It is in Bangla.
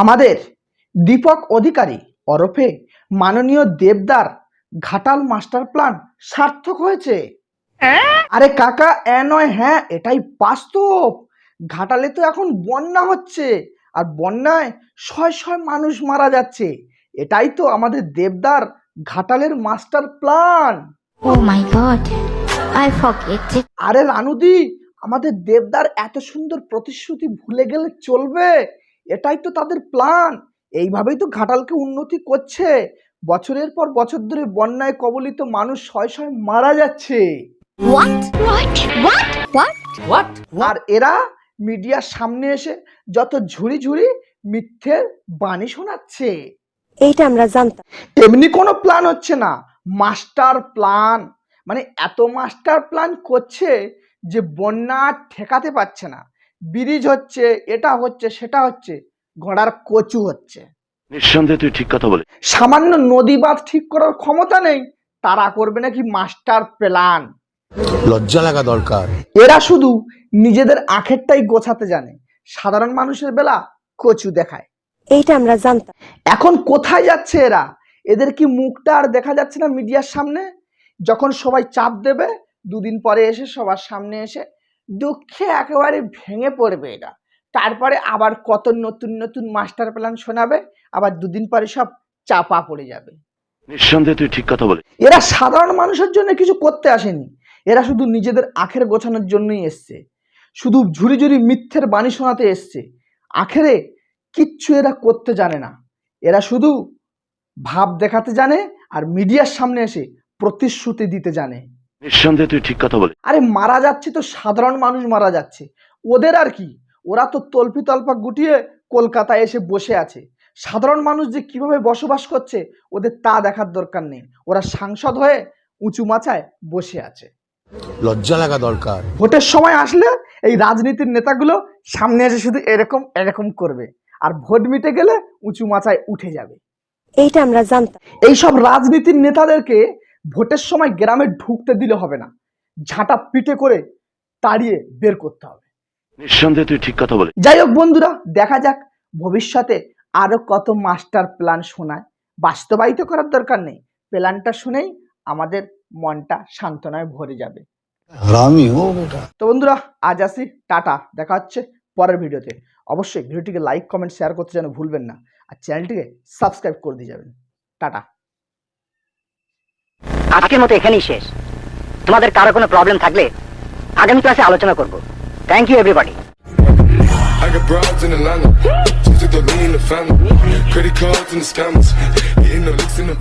আমাদের দীপক অধিকারী ওরফে মাননীয় দেবদার ঘাটাল মাস্টার প্ল্যান সার্থক হয়েছে। আরে কাকা এ নয় হ্যাঁ এটাই বাস্তব। ঘাটালে তো এখন বন্যা হচ্ছে আর বন্যায় শয় শয় মানুষ মারা যাচ্ছে। এটাই তো আমাদের দেবদার ঘাটালের master plan. My god, I forget it. আরে রানুদি আমাদের দেবদার এত সুন্দর প্রতিশ্রুতি ভুলে গেলে চলবে। এটাই তো তাদের প্ল্যান এইভাবেই তো ঘাটালকে উন্নতি করছে। বছরের পর বছর ধরে বন্যায় কবলিত মানুষ শয় শয় মারা যাচ্ছে। What? What? What? What? আর এরা মিডিয়ার সামনে এসে যত ঝুড়ি ঝুড়ি মিথ্যের বাণী শোনাচ্ছে। এইটা আমরা জানতাম। এমনি কোনো প্ল্যান হচ্ছে না। মাস্টার প্ল্যান মানে এত মাস্টার প্ল্যান করছে যে বন্যা আর ঠেকাতে পারছে না। ব্রিজ হচ্ছে এটা হচ্ছে সেটা হচ্ছে ঘোড়ার কচু হচ্ছে। নিঃসন্দেহে তুই ঠিক কথা বলে সামান্য নদী বাঁধ ঠিক করার ক্ষমতা নেই তারা করবে নাকি মাস্টার প্ল্যান? লজ্জা লাগা দরকার। এরা শুধু নিজেদের আখেরটাই গোছাতে জানে সাধারণ মানুষের বেলা কচু দেখায়। এইটা আমরা জানতাম। এখন কোথায় যাচ্ছে এরা? এদের কি মুখটা আর দেখা যাচ্ছে না মিডিয়ার সামনে? যখন সবাই চাপ দেবে দুদিন পরে এসে সবার সামনে এসে দুঃখে একেবারে ভেঙে পড়বে এরা। তারপরে আবার কত নতুন নতুন মাস্টার প্ল্যান শোনাবে আবার দুদিন পরে সব চাপা পড়ে যাবে। নিঃসন্দেহে তুই ঠিক কথা বলে এরা সাধারণ মানুষের জন্য কিছু করতে আসেনি। এরা শুধু নিজেদের আখের গোছানোর জন্যই এসছে। শুধু ঝুড়ি ঝুড়ি মিথ্যের বাণী শোনাতে এসছে। আখেরে কিচ্ছু এরা করতে জানে না। এরা শুধু ভাব দেখাতে জানে আর মিডিয়ার সামনে এসে প্রতিশ্রুতি দিতে জানে। নিঃসন্দেহে তুই ঠিক কথা বলে আরে মারা যাচ্ছে তো সাধারণ মানুষ মারা যাচ্ছে। ওদের আর কি? ওরা তো তল্পি তল্পা গুটিয়ে কলকাতায় এসে বসে আছে। সাধারণ মানুষ যে কীভাবে বসবাস করছে ওদের তা দেখার দরকার নেই। ওরা সাংসদ হয়ে উঁচু মাচায় বসে আছে। লজ্জা লাগা দরকার। ভোটের সময় আসলে এই রাজনীতির নেতাগুলো সামনে এসে শুধু এরকম এরকম করবে। আর ভোট মিটে গেলে উঁচু মাচায় উঠে যাবে। এইটা আমরা জানতাম। এইসব রাজনীতির নেতাদেরকে ভোটের সময় গ্রামে ঢুকতে দিলে হবে না। ঝাঁটা পিটে করে তাড়িয়ে বের করতে হবে। নিঃসন্দেহে তুই ঠিক কথা বলে যাই হোক বন্ধুরা দেখা যাক ভবিষ্যতে আরও কত মাস্টার প্ল্যান শোনায়। বাস্তবায়িত করার দরকার নেই। প্ল্যানটা শুনেই আমাদের মনটা সান্ত্বনায় ভরে যাবে। হারামি ও বেটা। তো বন্ধুরা আজ আসি। টাটা। দেখা হচ্ছে পরের ভিডিওতে। অবশ্যই ভিডিওটিকে লাইক কমেন্ট শেয়ার করতে যেন ভুলবেন না। আর চ্যানেলটিকে সাবস্ক্রাইব করে দিয়ে যাবেন। টাটা। আজকের মতো এখানেই শেষ তোমাদের কারও কোনো প্রবলেম থাকলে আগামী ক্লাসে আলোচনা করব thank you everybody I got broads in Atlanta. Just took the lean in the family. Credit cards and the scammers. Getting the licks in the